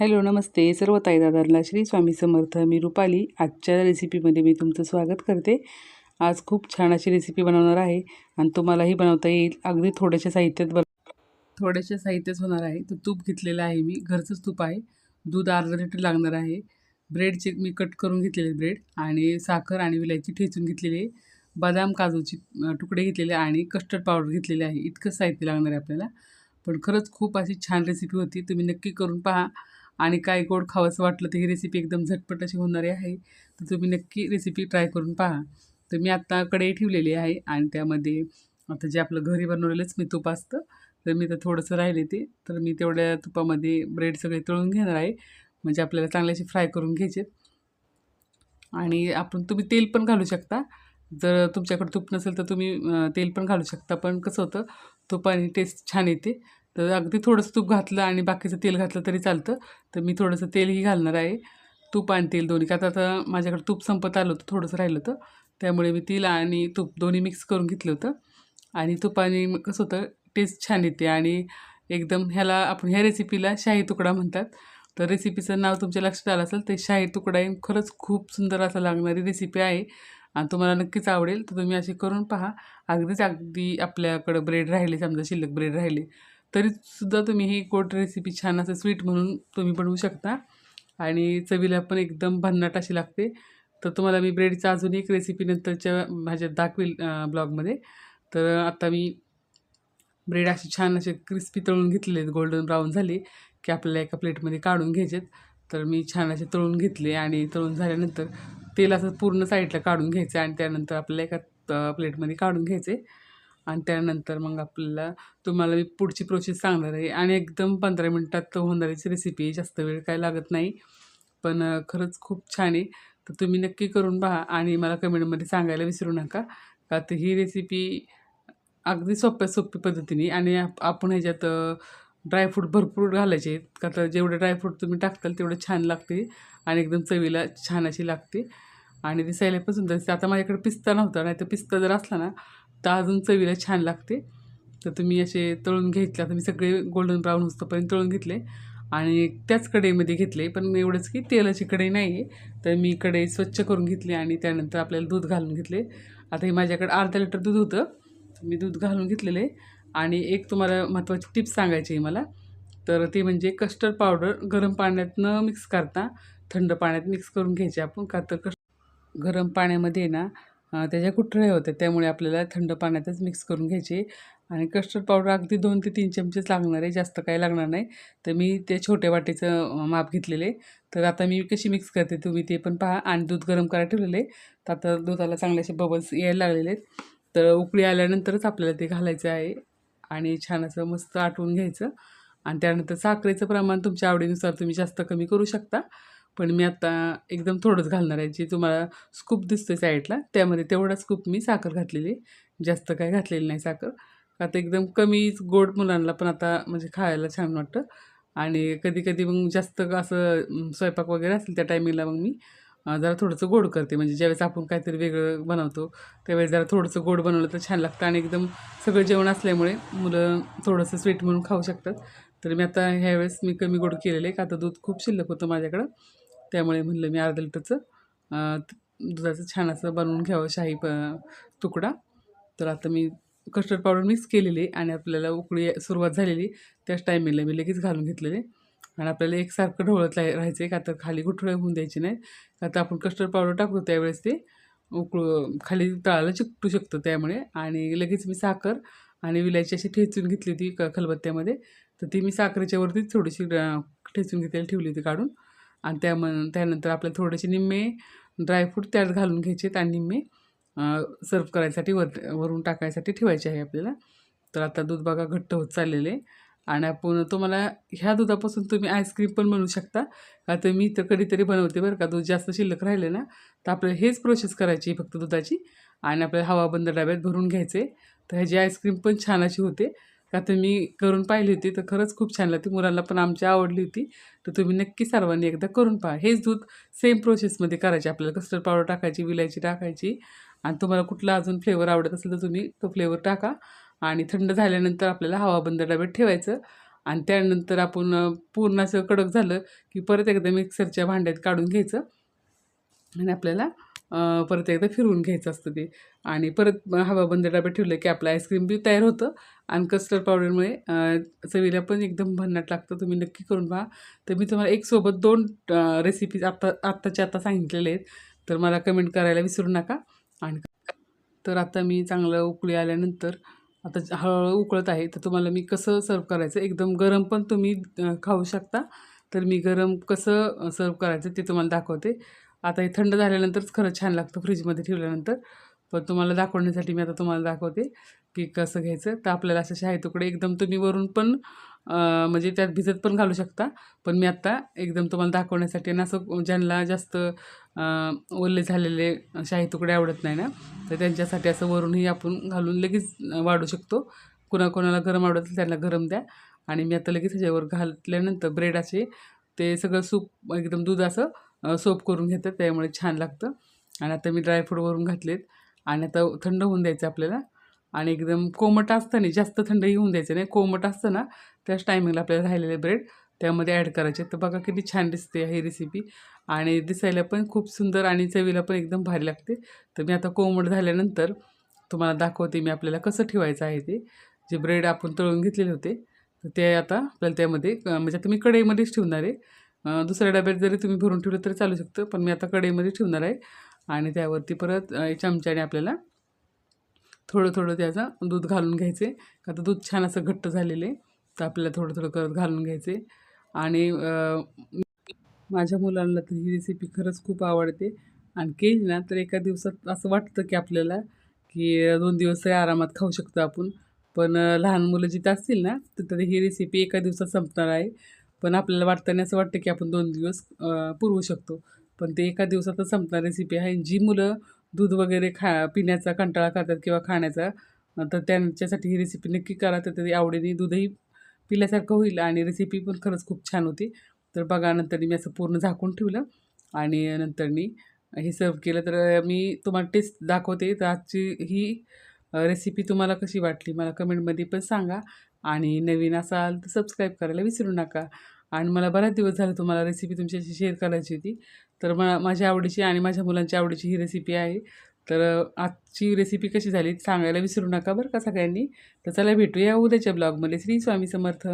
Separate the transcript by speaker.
Speaker 1: Hello नमस्ते. सर्व ताईदादांना श्री स्वामी समर्थ. मी रुपाली. आजच्या रेसिपीमध्ये मी तुमचं स्वागत करते. आज खूप छान अशी रेसिपी बनवणार आहे आणि तुम्हालाही बनवता येईल. अगदी थोड्याशा साहित्यात बन थोड्याशा साहित्यात होणार आहे. तर तूप घेतलेलं आहे मी. घरचंच तूप आहे. दूध अर्धा लिटर लागणार आहे. ब्रेडचे मी कट करून घेतलेले ब्रेड आणि साखर आणि विलायची ठेचून घेतलेली आहे. बदाम काजूची तुकडे घेतलेले आणि कस्टर्ड पावडर घेतलेले आहे. इतकं साहित्य लागणार आहे आपल्याला. पण खरंच खूप अशी छान रेसिपी होती. तुम्ही नक्की करून पहा. आणि काय गोड खावंसं वाटलं तर ही रेसिपी एकदम झटपट अशी होणारी आहे. तर तुम्ही नक्की रेसिपी ट्राय करून पहा. तर मी आत्ता कढई ठेवलेली आहे आणि त्यामध्ये आता जे आपलं घरी बनवलेलंच मी तूप असतं तर मी तर थोडंसं राहिले ते. तर मी तेवढ्या तुपामध्ये ब्रेड सगळे तळून घेणार आहे. म्हणजे आपल्याला चांगल्याशी फ्राय करून घ्यायचे. आणि आपण तुम्ही तेल पण घालू शकता. जर तुमच्याकडे तूप नसेल तर तुम्ही तेल पण घालू शकता. पण कसं होतं तुपाने टेस्ट छान येते. तर अगदी थोडंसं तूप घातलं आणि बाकीचं तेल घातलं तरी चालतं. तर मी थोडंसं तेलही घालणार आहे. तूप आणि तेल दोन्ही. का आता आता माझ्याकडे तूप संपत आलं होतं थोडंसं राहिलं होतं. त्यामुळे मी तेल आणि तूप दोन्ही मिक्स करून घेतलं होतं. आणि तुपाने कसं होतं टेस्ट छान येते. आणि एकदम ह्याला आपण ह्या रेसिपीला शाही तुकडा म्हणतात. तर रेसिपीचं नाव तुमच्या लक्षात आलं असेल ते शाही तुकडा ही खरंच खूप सुंदर असं लागणारी रेसिपी आहे. आणि तुम्हाला नक्कीच आवडेल. तर तुम्ही अशी करून पहा. अगदीच अगदी आपल्याकडं ब्रेड राहिले समजा शिल्लक ब्रेड राहिले. तरीसुद्धा तुम्ही ही गोड रेसिपी छान असं स्वीट म्हणून तुम्ही बनवू शकता. आणि चवीला पण एकदम भन्नाट अशी लागते. तर तुम्हाला मी ब्रेडचा अजून एक रेसिपी नंतरच्या माझ्यात दाखवेल ब्लॉगमध्ये तर आता मी ब्रेड असे छान असे क्रिस्पी तळून घेतले आहेत. गोल्डन ब्राऊन झाले की आपल्याला एका प्लेटमध्ये काढून घ्यायचेत. तर मी छान असे तळून घेतले आणि तळून झाल्यानंतर तेल असं पूर्ण साईडला काढून घ्यायचं आणि त्यानंतर आपल्याला एका प्लेटमध्ये काढून घ्यायचे. आणि त्यानंतर मग आपल्याला तुम्हाला मी पुढची प्रोसेस सांगणार आहे. आणि एकदम पंधरा मिनटात होणारीच रेसिपी आहे. जास्त वेळ काय लागत नाही. पण खरंच खूप छान आहे. तर तुम्ही नक्की करून पहा आणि मला कमेंटमध्ये सांगायला विसरू नका. का तर ही रेसिपी अगदी सोप्या सोपी पद्धतीने आणि आप- आपण ह्याच्यात ड्रायफ्रूट भरपूर घालायचे आहेत. का तर जेवढे ड्रायफ्रूट तुम्ही टाकताल तेवढं छान लागते आणि एकदम चवीला छान अशी लागते. आणि दिसायला पण सुंदर दिसते. आता माझ्याकडे पिस्ता नव्हता नाही तर पिस्ता जर असला ना तर अजून चवीला छान लागते. तर तुम्ही असे तळून घेतले आता मी सगळे गोल्डन ब्राऊन होतोपर्यंत तळून घेतले. आणि त्याच कढईमध्ये घेतले पण एवढंच की तेलाची कढई नाही आहे तर मी कढई स्वच्छ करून घेतली आणि त्यानंतर आपल्याला दूध घालून घेतले. आता हे माझ्याकडे अर्धा लिटर दूध होतं. मी दूध घालून घेतलेलं. आहे आणि एक तुम्हाला महत्त्वाची टिप्स सांगायची आहे मला. तर ती म्हणजे कस्टर्ड पावडर गरम पाण्यात न मिक्स करता थंड पाण्यात मिक्स करून घ्यायची आपण. का तर कस्ट गरम पाण्यामध्ये ना त्याच्या कुठळे होत्या त्यामुळे आपल्याला थंड पाण्यातच मिक्स करून घ्यायचे. आणि कस्टर्ड पावडर अगदी दोन ते तीन चमचेच लागणार आहे जास्त काही लागणार नाही. तर मी ते छोट्या वाटीचं माप घेतलेले. तर आता मी कशी मिक्स करते तुम्ही ते पण पहा. आणि दूध गरम करायला ठेवलेले. तर आता दुधाला चांगले असे बबल्स यायला लागलेले आहेत. तर उकळी आल्यानंतरच आपल्याला ते घालायचं आहे. आणि छान असं मस्त आटवून घ्यायचं. आणि त्यानंतर साखरेचं प्रमाण तुमच्या आवडीनुसार तुम्ही जास्त कमी करू शकता. पण मी आता एकदम थोडंच घालणार आहे. जे तुम्हाला स्कूप दिसतोय साईडला त्यामध्ये तेवढा स्कूप मी साखर घातलेली आहे. जास्त काय घातलेली नाही साखर. आता एकदम कमीच गोड मुलांना पण आता म्हणजे खायला छान वाटतं. आणि कधी कधी मग जास्त असं स्वयंपाक वगैरे असेल त्या टायमिंगला मग मी जरा थोडंसं गोड करते. म्हणजे ज्यावेळेस आपण काहीतरी वेगळं बनवतो त्यावेळेस जरा थोडंसं गोड बनवलं तर छान लागतं. आणि एकदम सगळं जेवण असल्यामुळे मुलं थोडंसं स्वीट म्हणून खाऊ शकतात. तर मी आता ह्यावेळेस मी कमी गोड केलेलं आहे. का आता दूध खूप शिल्लक होतं माझ्याकडं. त्यामुळे म्हणलं मी अर्धा लिटरचं दुधाचं छान असं बनवून घ्यावं शाही प तुकडा. तर आता मी कस्टर्ड पावडर मिक्स केलेली आणि आपल्याला उकळी सुरुवात झालेली त्याच टायमिंगला मी लगेच घालून घेतलेले. आणि आपल्याला एकसारखं ढवळत राह राहायचं आहे का तर खाली गुठळे होऊन द्यायची नाही का तर आपण कस्टर्ड पावडर टाकतो त्यावेळेस ते उकळू खाली तळाला चिकटू शकतो त्यामुळे. आणि लगेच मी साखर आणि विलायची अशी ठेचून घेतली होती क खलबत्त्यामध्ये. तर ती मी साखरेच्यावरती थोडीशी ठेचून घेतलेली ठेवली होती काढून. आणि त्या त्यानंतर आपल्याला थोडेसे निम्मे ड्रायफ्रूट त्यात घालून घ्यायचे आणि निम्मे सर्व करायसाठी वर वरून टाकायसाठी ठेवायचे आहे आपल्याला. तर आता दूध बघा घट्ट होत चाललेले आहे. आणि आपण तुम्हाला ह्या दुधापासून तुम्ही आईस्क्रीम पण बनवू शकता. का तर मी तर कधीतरी बनवते बरं का दूध जास्त शिल्लक राहिले ना तर आपल्याला हेच प्रोसेस करायची फक्त दुधाची. आणि आपल्याला हवाबंद डब्यात भरून घ्यायचे तर ह्याची आईस्क्रीम पण छान अशी होते. का तर मी करून पाहिली होती तर खरंच खूप छान लागते मुलांना पण आमची आवडली होती. तर तुम्ही नक्की सर्वांनी एकदा करून पहा. हेच दूध सेम प्रोसेसमध्ये करायचे. आपल्याला कस्टर्ड पावडर टाकायची विलायची टाकायची. आणि तुम्हाला कुठला अजून फ्लेवर आवडत असेल तर तुम्ही तो फ्लेवर टाका. आणि थंड झाल्यानंतर आपल्याला हवाबंद डब्यात ठेवायचं. आणि त्यानंतर आपण पूर्ण असं कडक झालं की परत एकदा मिक्सरच्या भांड्यात काढून घ्यायचं. आणि आपल्याला परत एकदा फिरवून घ्यायचं असतं ते. आणि परत हवा बंद डब्यात ठेवलं की आपलं आईस्क्रीम बी तयार होतं. आणि कस्टर्ड पावडरमुळे चवीला पण एकदम भन्नाट लागतं. तुम्ही नक्की करून पहा. तर मी तुम्हाला एक सोबत दोन रेसिपीज आत्ता आत्ताच्या आता सांगितलेले आहेत. तर मला कमेंट करायला विसरू नका. आणि तर आता मी चांगलं उकळी आल्यानंतर आता हळूहळू उकळत आहे. तर तुम्हाला मी कसं सर्व करायचं? एकदम गरम पण तुम्ही खाऊ शकता. तर मी गरम कसं सर्व करायचं ते तुम्हाला दाखवते. आता हे थंड झाल्यानंतरच खरं छान लागतं फ्रीजमध्ये ठेवल्यानंतर. पण तुम्हाला दाखवण्यासाठी मी आता तुम्हाला दाखवते की कसं घ्यायचं. तर आपल्याला असं शाही तुकडे एकदम तुम्ही वरून पण म्हणजे त्यात भिजत पण घालू शकता. पण मी आत्ता एकदम तुम्हाला दाखवण्यासाठी आणि असं ज्यांना जास्त ओले झालेले शाही तुकडे आवडत नाही ना तर त्यांच्यासाठी असं वरूनही आपण घालून लगेच वाढू शकतो. कुणाकोणाला गरम आवडत त्यांना गरम द्या. आणि मी आता लगेच ह्याच्यावर घातल्यानंतर ब्रेड असे ते सगळं सूप एकदम दूध असं सोप करून घेतात त्यामुळे छान लागतं. आणि आता मी ड्रायफ्रूट वरून घातलेत. आणि आता थंड होऊन द्यायचं आपल्याला. आणि एकदम कोमट असतं नाही जास्त थंडही होऊन द्यायचं नाही. कोमट असतं ना त्याच टायमिंगला आपल्याला राहिलेले ब्रेड त्यामध्ये ॲड करायचे. तर बघा किती छान दिसते ही रेसिपी आणि दिसायला पण खूप सुंदर आणि चवीला पण एकदम भारी लागते. तर मी आता कोमट झाल्यानंतर तुम्हाला दाखवते मी आपल्याला कसं ठेवायचं आहे ते. जे ब्रेड आपण तळून घेतलेले होते. तर ते आता आपल्याला त्यामध्ये म्हणजे आता मी कढईमध्येच ठेवणार आहे. दुसऱ्या डब्यात जरी तुम्ही भरून ठेवलं तरी चालू शकतं पण मी आता कढईमध्ये ठेवणार आहे. आणि त्यावरती परत चमच्याने आपल्याला थोडं थोडं त्याचं दूध घालून घ्यायचे. का तर दूध छान असं घट्ट झालेलं आहे तर आपल्याला थोडं थोडं करत घालून घ्यायचे. आणि माझ्या मुलांना तर ही रेसिपी खरंच खूप आवडते. आणि केली ना तर एका दिवसात असं वाटतं की आपल्याला की दोन दिवस तरी आरामात खाऊ शकतो आपण. पण लहान मुलं जिथं असतील ना तर ही रेसिपी एका दिवसात संपणार आहे. पण आपल्याला वाटताना असं वाटतं की आपण दोन दिवस पुरवू शकतो. पण ते एका दिवसातच संपणार रेसिपी आहे. जी मुलं दूध वगैरे खा पिण्याचा कंटाळा करतात किंवा खाण्याचा तर त्यांच्यासाठी ही रेसिपी नक्की करा. तर ते आवडीने दूधही पिल्यासारखं होईल आणि रेसिपी पण खरंच खूप छान होती. तर बघा नंतर मी असं पूर्ण झाकून ठेवलं आणि नंतर मी हे सर्व केलं. तर मी तुम्हाला टेस्ट दाखवते. तर आजची ही रेसिपी तुम्हाला कशी वाटली? मला कमेंटमध्ये पण सांगा. आणि नवीन असाल तर सबस्क्राईब करायला विसरू नका. आणि मला बराच दिवस झाले तुम्हाला रेसिपी तुमच्याशी शेअर करायची होती. तर मला माझ्या आवडीची आणि माझ्या मुलांच्या आवडीची ही रेसिपी आहे. तर आजची रेसिपी कशी झाली सांगायला विसरू नका बरं का सगळ्यांनी. तर चला भेटूया उद्याच्या ब्लॉगमध्ये श्री स्वामी समर्थ.